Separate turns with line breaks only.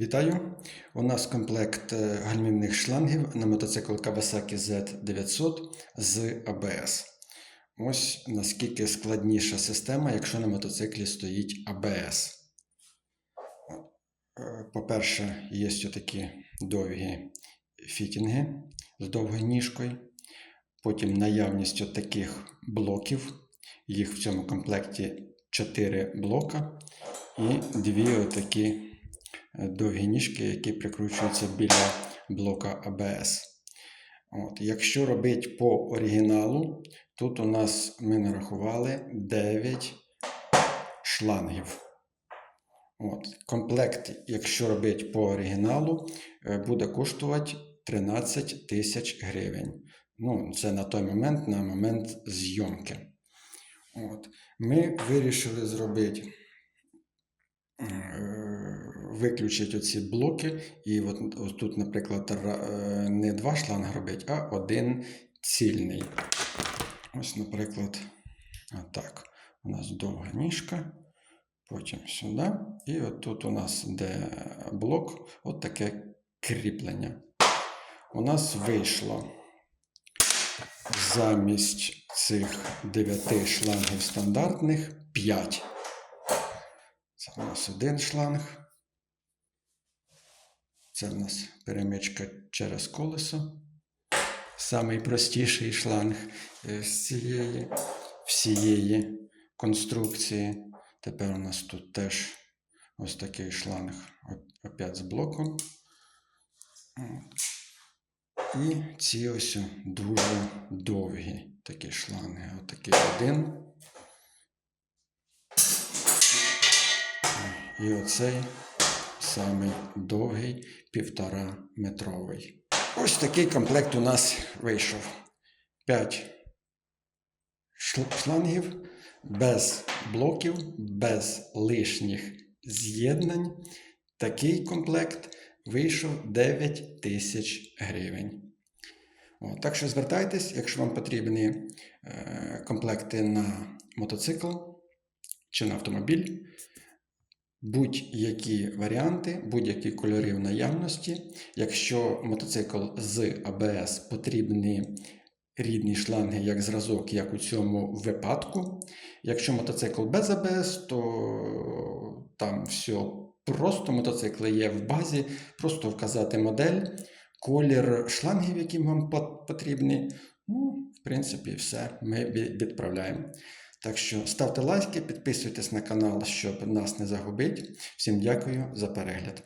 Вітаю! У нас комплект е, гальмівних шлангів на мотоцикл Kawasaki Z900 з АБС. Ось наскільки складніша система, якщо на мотоциклі стоїть АБС. Е, По-перше, є такі довгі фітінги з довгою ніжкою. Потім наявність таких блоків. Їх в цьому комплекті 4 блока і дві отакі довгі ніжки, які прикручуються біля блока ABS. От. Якщо робити по оригіналу, тут у нас ми нарахували 9 шлангів. От. Комплект, якщо робити по оригіналу, е, буде коштувати 13 тисяч гривень. Ну, це на той момент, на момент зйомки. От. Ми вирішили зробити, виключити оці блоки. І от, ось тут, наприклад, е, не два шланги робити, а один цільний. Ось, наприклад, отак. У нас довга ніжка, потім сюди. І от тут у нас де блок, от таке кріплення. У нас вийшло замість цих 9 шлангів стандартних 5. Це у нас один шланг. Це в нас перемичка через колесо. Самий простіший шланг е, з цієї всієї конструкції. Тепер у нас тут теж ось такий шланг опять з блоком. І ці ось дуже довгі такі шланги. Отакий один. І оцей самий довгий півтора метровий. Ось такий комплект у нас вийшов. 5 шлангів без блоків, без лишніх з'єднань. Такий комплект вийшов 9 тисяч гривень. Так що звертайтесь, якщо вам потрібні е, комплекти на мотоцикл чи на автомобіль. Будь-які варіанти, будь-які кольори в наявності. Якщо мотоцикл з АБС потрібні рідні шланги як зразок, як у цьому випадку. Якщо мотоцикл без АБС, то там все просто мотоцикли є в базі, просто вказати модель, колір шлангів, які вам потрібні. Ну, в принципі, все ми відправляємо. Так що ставте лайки, підписуйтесь на канал, щоб нас не загубити. Всім дякую за перегляд.